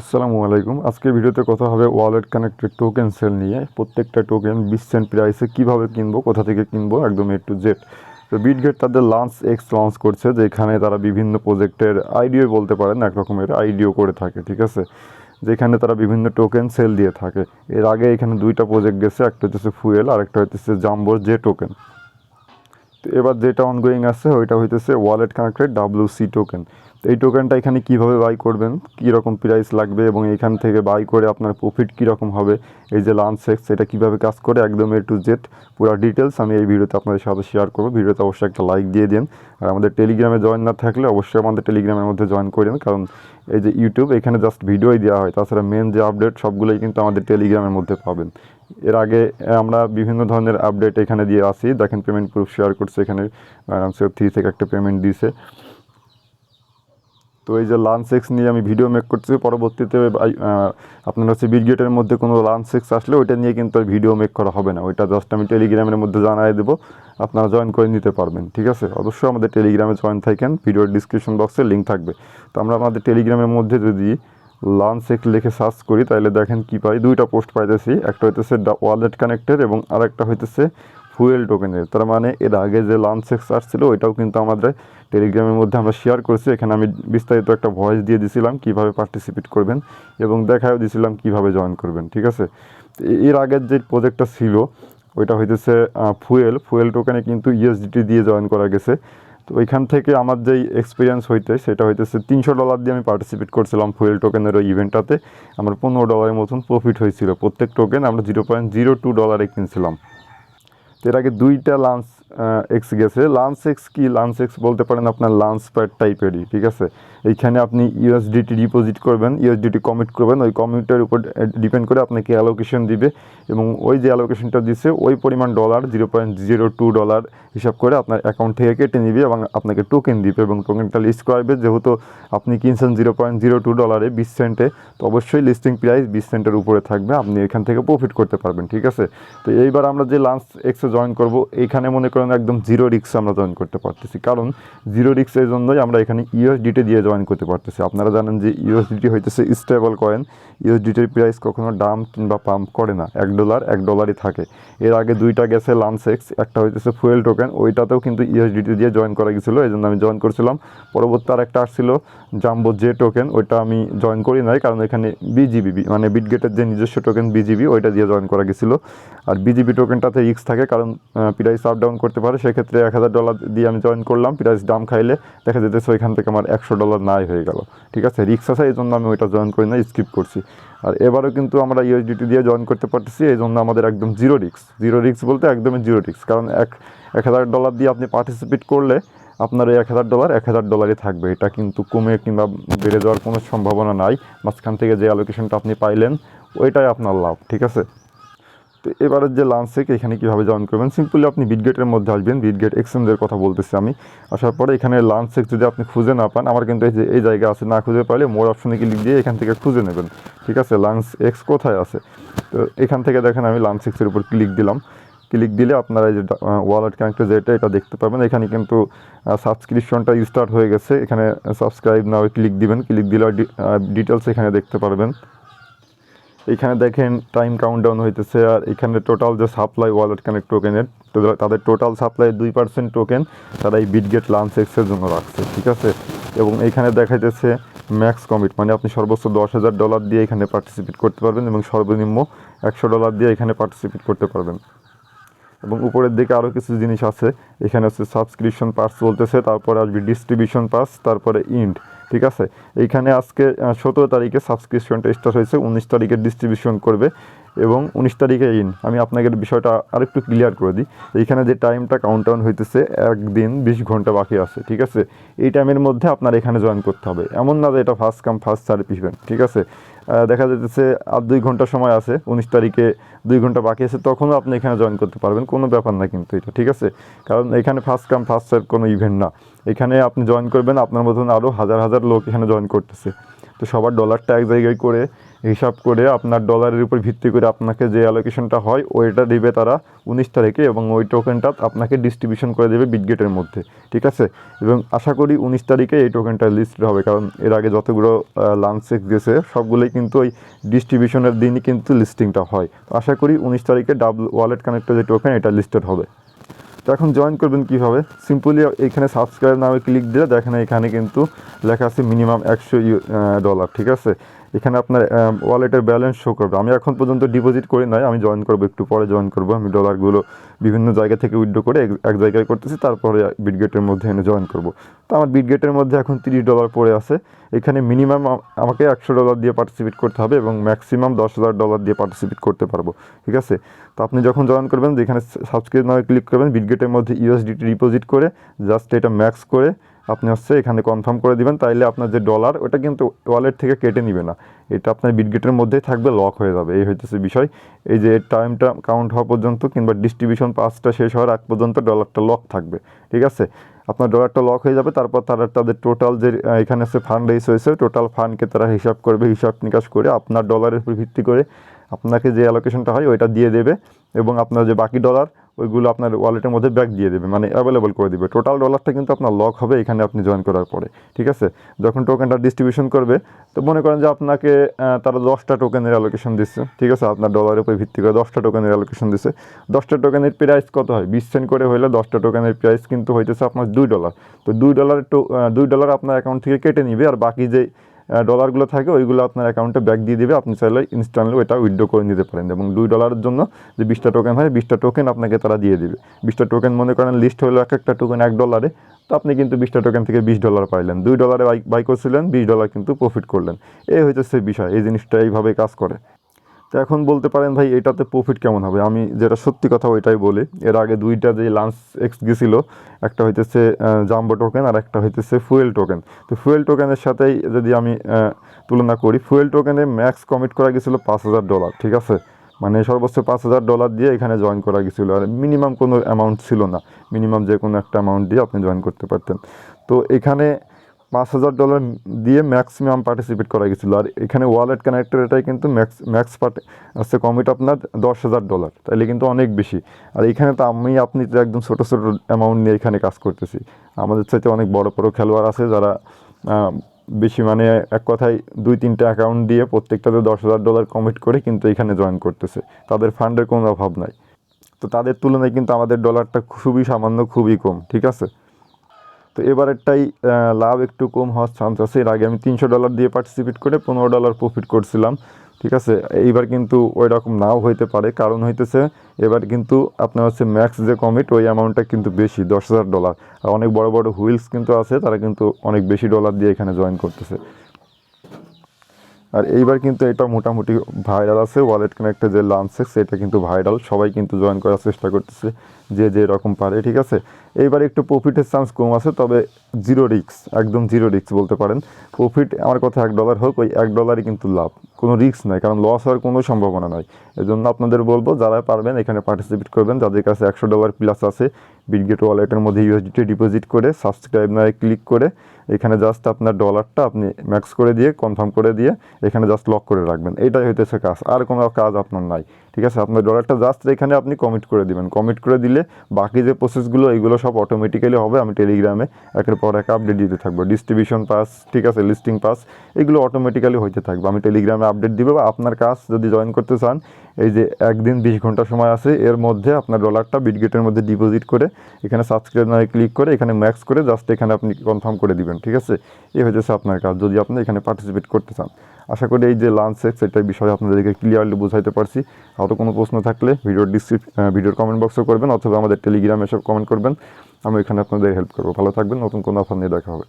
আসসালামু আলাইকুম। আজকের ভিডিওতে কথা হবে ওয়ালেট কানেক্টেড টোকেন সেল নিয়ে। প্রত্যেকটা টোকেন বিশ সেন্ট প্রাইসে কীভাবে কিনবো, কোথা থেকে কিনবো, একদম এ টু জেড তো বিটগেট তাদের লঞ্চ এক্স লঞ্চ করছে, যেখানে তারা বিভিন্ন প্রজেক্টের আইডিও বলতে পারেন, এক রকমের আইডিও করে থাকে, ঠিক আছে? যেখানে তারা বিভিন্ন টোকেন সেল দিয়ে থাকে। এর আগে এখানে দুইটা প্রজেক্ট গেছে, একটা হচ্ছে ফুয়েল আর একটা হচ্ছে জাম্বোর জে টোকেন এবার যেটা অনগোয়িং আছে, ওইটা হইতেছে wallet connected W C token তো এই টোকেনটা এখানে কীভাবে বাই করবেন? কীরকম প্রাইস লাগবে? এবং এখান থেকে বাই করে আপনার প্রফিট কীরকম হবে? এই যে লাঞ্চ সেক্স এটা কীভাবে কাজ করে? একদম এ টু জেড পুরো ডিটেলস আমি এই ভিডিওতে আপনাদের সাথে শেয়ার করব। ভিডিওতে অবশ্যই একটা লাইক দিয়ে দিন। আর আমাদের টেলিগ্রামে জয়েন না থাকলে অবশ্যই আমাদের টেলিগ্রামের মধ্যে জয়েন করে দিন কারণ এই যে ইউটিউব এখানে জাস্ট ভিডিওই দেওয়া হয়। তাছাড়া মেন যে আপডেট সবগুলোই কিন্তু আমাদের টেলিগ্রামের মধ্যে পাবেন। এর আগে আমরা বিভিন্ন ধরনের আপডেট এখানে দিয়ে আসি। দেখেন পেমেন্ট প্রুফ শেয়ার করছে এখানে সেভ থ্রি থেকে একটা পেমেন্ট দিয়েছে তো এই যে লাঞ্চ সেক্স নিয়ে আমি ভিডিও মেক করছি, পরবর্তীতে আপনার হচ্ছে বিডগেটের মধ্যে কোনো লাঞ্চ সেক্স আসলে ওইটা নিয়ে কিন্তু আর ভিডিও মেক করা হবে না। ওইটা জাস্ট আমি টেলিগ্রামের মধ্যে জানাই দেবো, আপনারা জয়েন করে নিতে পারবেন, ঠিক আছে? অবশ্যই আমাদের টেলিগ্রামে জয়েন থাকেন ভিডিওর ডিসক্রিপশন বক্সে লিঙ্ক থাকবে। তো আমরা আমাদের টেলিগ্রামের মধ্যে যদি সেক্স লিখে সার্চ করি তাহলে দেখেন কি পাই? দুইটা পোস্ট পাইতেছি। একটা হইতেছে ওয়ালেট কানেক্টের এবং আরেকটা হইতেছে ফুয়েল টোকেনের তার মানে এর আগে যে লাঞ্চ সেক্স আসছিল ওইটাও কিন্তু আমাদের টেলিগ্রামের মধ্যে আমরা শেয়ার করছি। এখানে আমি বিস্তারিত একটা ভয়েস দিয়ে দিছিলাম, কীভাবে পার্টিসিপেট করবেন এবং দেখাও দিছিলাম কীভাবে জয়েন করবেন, ঠিক আছে? এর আগের যে প্রজেক্টটা ছিল, ওইটা হইতেছে ফুয়েল ফুয়েল টোকেনে কিন্তু ইউএসডিটি দিয়ে জয়েন করা গেছে। তো ওইখান থেকে আমার যেই এক্সপিরিয়েন্স হইতে, সেটা হইতেছে তিনশো ডলার দিয়ে আমি পার্টিসিপেট করছিলাম ফুয়েল টোকেনের ওই ইভেন্টটাতে আমার পনেরো ডলারের মতন প্রফিট হয়েছিল। প্রত্যেক টোকেন আমরা জিরো পয়েন্ট জিরো টু ডলারে কিনছিলাম। তো এর আগে দুইটা লাঞ্চ এক্স গেছে। লাঞ্চ এক্স কি? লাঞ্চ এক্স বলতে পারেন আপনার লাঞ্চ প্যাড টাইপেরই ঠিক আছে? এইখানে আপনি ইউএসডিটি ডিপোজিট করবেন ইউএসডিটি কমিট করবেন, ওই কমিটের উপর ডিপেন্ড করে আপনাকে অ্যালোকেশন দিবে এবং ওই যে অ্যালোকেশনটা দিছে, ওই পরিমাণ dollar zero point zero two dollar হিসাব করে আপনার অ্যাকাউন্ট থেকে কেটে নিবে এবং আপনাকে টোকেন দিবে এবং টোকেনটা লিস্ট করাবে যেহেতু আপনি কিনছেন জিরো পয়েন্ট জিরো টু ডলারে বিশ সেন্টে তো অবশ্যই লিস্টিং প্রাইস বিশ সেন্টের উপরে থাকবে। আপনি এখান থেকে প্রফিট করতে পারবেন, ঠিক আছে? তো এইবার আমরা যে লাঞ্চ এক্সে জয়েন করব, এইখানে মনে করেন একদম জিরো রিক্স আমরা জয়েন করতে পারতেছি। কারণ জিরো রিক্স এই জন্যই আমরা এখানে ইউএসডিটি দিয়ে জয়েন করতে পারতেছি। আপনারা জানেন যে ইউএসডিটি হইতেছে স্টেবল কয়েন ইউএসডিটির প্রাইস কখনো ডাম কিংবা পাম্প করে না। এক ডলার এক ডলারই থাকে। এর আগে দুইটা গেছে লাঞ্চ এক্স একটা হইতেছে ফুয়েল টোকেন ওইটাতেও কিন্তু ইউএসডিটি দিয়ে জয়েন করা গেছিল এই জন্য আমি জয়েন করছিলাম। পরবর্তী আর একটা আসছিল জাম্বো যে টোকেন ওইটা আমি জয়েন করি নাই, কারণ এখানে বিজিবি মানে বিটগেটের যে নিজস্ব টোকেন বিজিবি ওইটা দিয়ে জয়েন করা গেছিল। আর বিজিবি টোকেনটাতে রিক্স থাকে, কারণ প্রাইস আপ ডাউন করতে পারে, সেক্ষেত্রে এক হাজার ডলার দিয়ে আমি জয়েন করলাম প্রাইস দাম খাইলে দেখা যেতেছে ওইখান থেকে আমার একশো ডলার নাই হয়ে গেল। ঠিক আছে রিক্স আছে এই জন্য আমি ওইটা জয়েন করি না স্কিপ করছি। আর এবারও কিন্তু আমরা ইউএসডিটি দিয়ে জয়েন করতে পারতেছি এই জন্য আমাদের একদম জিরো রিক্স জিরো রিক্স বলতে একদমই জিরো রিক্স কারণ এক এক হাজার ডলার দিয়ে আপনি পার্টিসিপেট করলে আপনার এক হাজার ডলার এক হাজার ডলারই থাকবে। এটা কিন্তু কমে কিংবা বেড়ে যাওয়ার কোনো সম্ভাবনা নাই। মাঝখান থেকে যে অ্যালোকেশনটা আপনি পাইলেন, ওইটাই আপনার লাভ, ঠিক আছে? তো এবারের যে লাঞ্চ থেকে এখানে কীভাবে জয়েন করবেন সিম্পলি আপনি বিটগেটের মধ্যে আসবেন বিটগেট এক্সচেঞ্জের কথা বলতেছি আমি। আসার পরে এখানে লাঞ্চ সেক্স যদি আপনি খুঁজে না পান, আমার কিন্তু এই যে, এই জায়গা আছে, না খুঁজে পাইলে মোর অপশনে ক্লিক দিয়ে এখান থেকে খুঁজে নেবেন। ঠিক আছে লাঞ্চ এক্স কোথায় আছে? তো এখান থেকে দেখেন আমি লাঞ্চ এক্সের উপর ক্লিক দিলাম। ক্লিক দিলে আপনারা এই যে ওয়ালেট কানেক্টর যেটা, এটা দেখতে পাবেন এখানে কিন্তু সাবস্ক্রিপশনটা স্টার্ট হয়ে গেছে। এখানে সাবস্ক্রাইব নাও ক্লিক দিবেন। ক্লিক দিলে ডিটেলস এখানে দেখতে পারবেন। এখানে দেখেন টাইম কাউন্টডাউন হইতেছে আর এখানে টোটাল যে সাপ্লাই ওয়ালেট কানেক্ট টোকেনের তাদের টোটাল সাপ্লাই দুই পার্সেন্ট টোকেন তারা এই বিটগেট লাঞ্চ এক্সের জন্য রাখছে, ঠিক আছে? এবং এখানে দেখাইতেছে ম্যাক্স কমিট মানে আপনি সর্বোচ্চ দশ হাজার ডলার দিয়ে এখানে পার্টিসিপেট করতে পারবেন এবং সর্বনিম্ন একশো ডলার দিয়ে এখানে পার্টিসিপেট করতে পারবেন। এবং উপরের দিকে আরও কিছু জিনিস আছে। এখানে হচ্ছে সাবস্ক্রিপশন পাস চলতেছে, তারপরে আসবে ডিস্ট্রিবিউশন পাস তারপরে ইন্ড ঠিক আছে? এইখানে আজকে সতেরো তারিখে সাবস্ক্রিপশনটা স্টার্ট হয়েছে, উনিশ তারিখে ডিস্ট্রিবিউশন করবে। এবং উনিশ তারিখে ইন আমি আপনাকে বিষয়টা আরেকটু ক্লিয়ার করে দিই। এইখানে যে টাইমটা কাউন্টডাউন হইতেছে, একদিন বিশ ঘণ্টা বাকি আছে, ঠিক আছে? এই টাইমের মধ্যে আপনার এখানে জয়েন করতে হবে। এমন না যে এটা first come first serve event ঠিক আছে? দেখা যাচ্ছে আর দুই ঘণ্টা সময় আছে, উনিশ তারিখে দুই ঘণ্টা বাকি আছে, তখনও আপনি এখানে জয়েন করতে পারবেন, কোনো ব্যাপার না কিন্তু এটা, ঠিক আছে? কারণ এখানে ফার্স্ট কাম ফার্স্ট সার্ভ কোনো ইভেন্ট না। এখানে আপনি জয়েন করবেন, আপনার মতন আরও হাজার হাজার লোক এখানে জয়েন করতেছে। তো সবার ডলারটা এক জায়গায় করে হিসাব করে আপনার ডলারের উপর ভিত্তি করে আপনাকে যে অ্যালোকেশনটা হয়, ওইটা দেবে তারা উনিশ তারিখে এবং ওই টোকেনটা আপনাকে ডিস্ট্রিবিউশন করে দেবে বিটগেটের মধ্যে, ঠিক আছে? এবং আশা করি উনিশ তারিখে এই টোকেনটা লিস্ট হবে, কারণ এর আগে যতগুলো লাঞ্চে গেছে, সবগুলোই কিন্তু ওই ডিস্ট্রিবিউশনের দিনই কিন্তু লিস্টিংটা হয়। আশা করি উনিশ তারিখে ডাবল ওয়ালেট কানেক্টেড যে টোকেন এটা লিস্টেড হবে। তো এখন জয়েন করবেন কীভাবে? সিম্পলি এখানে সাবস্ক্রাইব নামে ক্লিক দিলে দেখেন এখানে কিন্তু লেখা আছে মিনিমাম একশো ডলার ঠিক আছে? এখানে আপনার ওয়ালেটের ব্যালেন্স শো করবে। আমি এখন পর্যন্ত ডিপোজিট করি নাই, আমি জয়েন করব, একটু পরে জয়েন করব। আমি ডলারগুলো বিভিন্ন জায়গা থেকে উইড্রো করে এক- জায়গায় করতেছি, তারপরে বিটগেটের মধ্যে এনে জয়েন করব। তো আমার বিটগেটের মধ্যে এখন তিরিশ ডলার পড়ে আছে। এখানে মিনিমাম আমাকে একশো ডলার দিয়ে পার্টিসিপেট করতে হবে এবং ম্যাক্সিমাম দশ হাজার ডলার দিয়ে পার্টিসিপেট করতে পারব, ঠিক আছে? তো আপনি যখন জয়েন করবেন, যেখানে সাবস্ক্রাইব নামে ক্লিক করবেন বিটগেটের মধ্যে ইউএসডিটি ডিপোজিট করে জাস্ট এটা ম্যাক্স করে আপনি হচ্ছে এখানে কনফার্ম করে দিবেন, তাইলে আপনার যে ডলার ওটা কিন্তু ওয়ালেট থেকে কেটে নিবে না। এটা আপনার বিটগেটের মধ্যেই থাকবে লক হয়ে যাবে। এই হইতেছে বিষয়। এই যে টাইমটা কাউন্ট হওয়া পর্যন্ত কিংবা ডিস্ট্রিবিউশন পাসটা শেষ হওয়ার আগ পর্যন্ত ডলারটা লক থাকবে, ঠিক আছে? আপনার ডলারটা লক হয়ে যাবে, তারপর তারা তাদের টোটাল যে এখানে আছে ফান্ড রেস হয়েছে টোটাল ফান্ডকে তারা হিসাব করবে, হিসাব নিকাশ করে আপনার ডলারের উপর ভিত্তি করে আপনাকে যে অ্যালোকেশনটা হয়, ওইটা দিয়ে দেবে। এবং আপনার যে বাকি ডলার ওইগুলো আপনার ওয়ালেটের মধ্যে ব্যাক দিয়ে দেবে মানে অ্যাভেলেবল করে দেবে। টোটাল ডলারটা কিন্তু আপনার লক হবে, এখানে আপনি জয়েন করার পরে, ঠিক আছে? যখন টোকেনটা ডিস্ট্রিবিউশন করবে, তো মনে করেন যে আপনাকে তারা দশটা টোকেনের অ্যালোকেশন দিচ্ছে, ঠিক আছে? আপনার ডলারের উপর ভিত্তি করে দশটা টোকেনের অ্যালোকেশন দিচ্ছে। দশটা টোকেনের প্রাইস কত হয়? বিশ সেন্ট করে হলে দশটা টোকেনের প্রাইস কিন্তু হইতেছে আপনার দুই ডলার তো দুই ডলারের টো দুই ডলার আপনার অ্যাকাউন্ট থেকে কেটে নিবে, আর বাকি যে ডলারগুলো থাকে, ওইগুলো আপনার অ্যাকাউন্টে ব্যাক দিয়ে দেবে। আপনি চাইলে ইনস্ট্যান্টলি ওইটা উইথড্র করে নিতে পারেন। এবং দুই ডলারের জন্য যে বিশটা টোকেন হয়, বিশটা টোকেন আপনাকে তারা দিয়ে দেবে। বিশটা টোকেন মনে করেন লিস্ট হলো এক একটা টোকেন এক ডলারে তো আপনি কিন্তু বিশটা টোকেন থেকে বিশ ডলার পাইলেন। দুই ডলারে বাই বাই করছিলেন, বিশ ডলার কিন্তু প্রফিট করলেন। এই হচ্ছে বিষয়, এই জিনিসটা এইভাবে কাজ করে। তো এখন বলতে পারেন ভাই, এটাতে প্রফিট কেমন হবে? আমি যেটা সত্যি কথা ওইটাই বলি। এর আগে দুইটা যে লাঞ্চ এক্স গেছিল, একটা হইতেছে জাম্বো টোকেন আর একটা হইতেছে ফুয়েল টোকেন তো ফুয়েল টোকেনের সাথেই যদি আমি তুলনা করি ফুয়েল টোকেনে ম্যাক্স কমিট করা গেছিল পাঁচ হাজার ডলার ঠিক আছে? মানে সর্বোচ্চ পাঁচ হাজার ডলার দিয়ে এখানে জয়েন করা গেছিল। আর মিনিমাম কোনো অ্যামাউন্ট ছিল না। মিনিমাম যে কোনো একটা অ্যামাউন্ট দিয়ে আপনি জয়েন করতে পারতেন। তো এখানে পাঁচ হাজার ডলার দিয়ে ম্যাক্সিমাম পার্টিসিপেট করা গেছিল। আর এখানে ওয়ালেট কানেক্টর এটাই কিন্তু ম্যাক্স ম্যাক্স পার্টি হচ্ছে কমিট আপনার দশ হাজার ডলার তাইলে কিন্তু অনেক বেশি। আর এখানে তো আমি, আপনি তো একদম ছোটো ছোটো অ্যামাউন্ট নিয়ে এখানে কাজ করতেছি। আমাদের চাইতে অনেক বড় বড় খেলোয়াড় আছে যারা বেশি মানে এক কথায় দুই, তিনটা অ্যাকাউন্ট দিয়ে প্রত্যেকটাতে দশ হাজার ডলার কমিট করে কিন্তু এখানে জয়েন করতেছে। তাদের ফান্ডের কোনো অভাব নাই। তো তাদের তুলনায় কিন্তু আমাদের ডলারটা খুবই সামান্য, খুবই কম, ঠিক আছে? তো এবারেরটাই লাভ একটু কম হওয়ার চান্স আছে। এর আগে আমি তিনশো ডলার দিয়ে পার্টিসিপেট করে পনেরো ডলার প্রফিট করছিলাম, ঠিক আছে? এইবার কিন্তু ওই রকম নাও হইতে পারে। কারণ হইতেছে, এবার কিন্তু আপনার হচ্ছে ম্যাক্স যে কমিট ওই অ্যামাউন্টটা কিন্তু বেশি, দশ হাজার ডলার আর অনেক বড় বড় হুইলস কিন্তু আছে, তারা কিন্তু অনেক বেশি ডলার দিয়ে এখানে জয়েন করতেছে। আর এইবার কিন্তু এটা মোটামুটি ভাইরাল আছে ওয়ালেট কানেক্টে যে লাঞ্চে সেটা কিন্তু ভাইরাল সবাই কিন্তু জয়েন করার চেষ্টা করতেছে, যে যে রকম পারে, ঠিক আছে? এইবার একটু প্রফিটের চান্স কম আছে, তবে জিরো রিক্স একদম জিরো রিক্স বলতে পারেন। প্রফিট আমার কথা এক ডলার হোক, ওই এক ডলারই কিন্তু লাভ। কোনো রিস্ক নাই, কারণ লস হওয়ার কোনো সম্ভাবনা নাই। এজন্য আপনাদের বলব, যারা পারবেন এখানে পার্টিসিপেট করবেন, যাদের কাছে একশো ডলার প্লাস আছে বিটগেট ওয়ালেটের মধ্যে ইউএসডিটি ডিপোজিট করে সাবস্ক্রাইব নয় ক্লিক করে, এখানে জাস্ট আপনার ডলারটা আপনি ম্যাক্স করে দিয়ে কনফার্ম করে দিয়ে, এখানে জাস্ট লক করে রাখবেন। এইটাই হইতেছে কাজ, আর কোনো কাজ আপনার নাই। ঠিক আছে? আপনার ডলারটা জাস্ট এখানে আপনি কমিট করে দিবেন। কমিট করে দিলে বাকি যে প্রসেসগুলো এগুলো সব অটোমেটিক্যালি হবে। আমি টেলিগ্রামে একের পর এক আপডেট দিতে থাকব। ডিস্ট্রিবিউশন পাস ঠিক আছে? লিস্টিং পাস এগুলো অটোমেটিক্যালি হইতে থাকবে। আমি টেলিগ্রামে আপডেট দিব বা আপনার কাজ যদি জয়েন করতে চান এই যে একদিন বিশ ঘণ্টা সময় আছে, এর মধ্যে আপনার ডলারটা বিটগেটের মধ্যে ডিপোজিট করে, এখানে সাবস্ক্রাইব নয় ক্লিক করে, এখানে ম্যাক্স করে জাস্ট এখানে আপনি কনফার্ম করে দিবেন, ঠিক আছে? এই হচ্ছে আপনার কাজ, যদি আপনি এখানে পার্টিসিপেট করতে চান। আশা করি এই যে লাঞ্চ সেক্স এটার বিষয়ে আপনাদেরকে ক্লিয়ারলি বুঝাইতে পারছি। আরও কোনো প্রশ্ন থাকলে ভিডিওর ডিসক্রিপ ভিডিওর কমেন্ট বক্সে করবেন, অথবা আমাদের টেলিগ্রামে এসব কমেন্ট করবেন। আমি এখানে আপনাদের হেল্প করব। ভালো থাকবেন, নতুন কোনো অফার নিয়ে দেখা হবে।